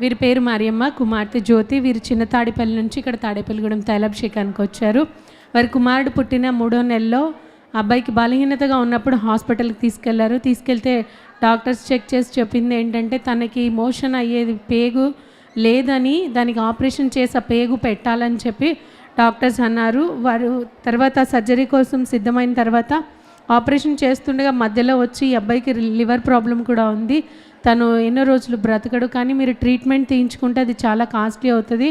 వీరి పేరు మరియమ్మ కుమార్తె జ్యోతి. వీరు చిన్న తాడేపల్లి నుంచి ఇక్కడ తాడేపల్లిగూడెం తైలాభిషేకానికి వచ్చారు. వారి కుమారుడు పుట్టిన మూడో నెలలో అబ్బాయికి బలహీనతగా ఉన్నప్పుడు హాస్పిటల్కి తీసుకెళ్ళారు. తీసుకెళ్తే డాక్టర్స్ చెక్ చేసి చెప్పింది ఏంటంటే తనకి మోషన్ అయ్యేది పేగు లేదని దానికి ఆపరేషన్ చేసి ఆ పేగు పెట్టాలని చెప్పి డాక్టర్స్ అన్నారు. వారు తర్వాత సర్జరీ కోసం సిద్ధమైన తర్వాత ఆపరేషన్ చేస్తుండగా మధ్యలో వచ్చి ఈ అబ్బాయికి లివర్ ప్రాబ్లం కూడా ఉంది. తను ఎన్నో రోజులు బ్రతకడు. కానీ మీరు ట్రీట్మెంట్ తీయించుకుంటే అది చాలా కాస్ట్లీ అవుతుంది.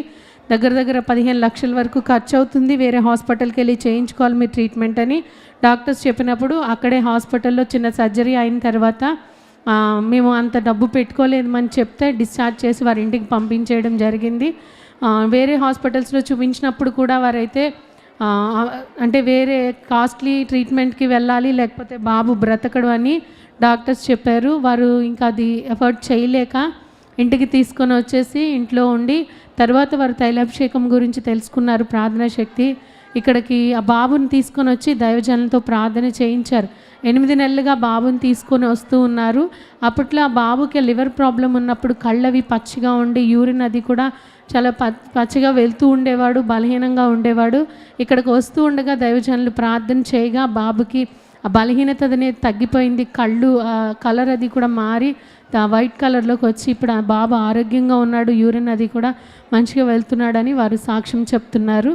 దగ్గర దగ్గర పదిహేను లక్షల వరకు ఖర్చు అవుతుంది వేరే హాస్పిటల్కి వెళ్ళి చేయించుకోవాలి మీ ట్రీట్మెంట్ అని డాక్టర్స్ చెప్పినప్పుడు అక్కడే హాస్పిటల్లో చిన్న సర్జరీ అయిన తర్వాత మేము అంత డబ్బు పెట్టుకోలేదు చెప్తే డిశ్చార్జ్ చేసి వారి ఇంటికి పంపించేయడం జరిగింది. వేరే హాస్పిటల్స్లో చూపించినప్పుడు కూడా వారైతే అంటే వేరే కాస్ట్లీ ట్రీట్మెంట్కి వెళ్ళాలి లేకపోతే బాబు బ్రతకడు అని డాక్టర్స్ చెప్పారు. వారు ఇంకా అది ఎఫర్ట్ చేయలేక ఇంటికి తీసుకొని వచ్చేసి ఇంట్లో ఉండి తర్వాత వారు తైలాభిషేకం గురించి తెలుసుకున్నారు ప్రార్థనా శక్తి. ఇక్కడికి ఆ బాబుని తీసుకొని వచ్చి దైవజనులతో ప్రార్థన చేయించారు. ఎనిమిది నెలలుగా బాబుని తీసుకొని వస్తూ ఉన్నారు. అప్పట్లో ఆ బాబుకి లివర్ ప్రాబ్లం ఉన్నప్పుడు కళ్ళవి పచ్చిగా ఉండి యూరిన్ అది కూడా చాలా ప పచ్చిగా వెళ్తూ ఉండేవాడు బలహీనంగా ఉండేవాడు. ఇక్కడికి వస్తూ ఉండగా దైవజనులు ప్రార్థన చేయగా బాబుకి ఆ బలహీనత అనేది తగ్గిపోయింది. కళ్ళు కలర్ అది కూడా మారి వైట్ కలర్లోకి వచ్చి ఇప్పుడు ఆ బాబు ఆరోగ్యంగా ఉన్నాడు యూరిన్ అది కూడా మంచిగా వెళ్తున్నాడని వారు సాక్ష్యం చెప్తున్నారు.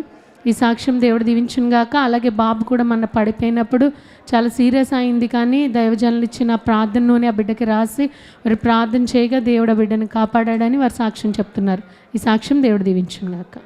ఈ సాక్ష్యం దేవుడు దీవించును గాక అలాగే బాబు కూడా మన పడిపోయినప్పుడు చాలా సీరియస్ అయింది కానీ దైవజనులు ఇచ్చిన ప్రార్థన నూనె ఆ బిడ్డకి రాసి వారు ప్రార్థన చేయగా దేవుడు ఆ బిడ్డను కాపాడాడని వారు సాక్ష్యం చెప్తున్నారు. ఈ సాక్ష్యం దేవుడు దీవించును గాక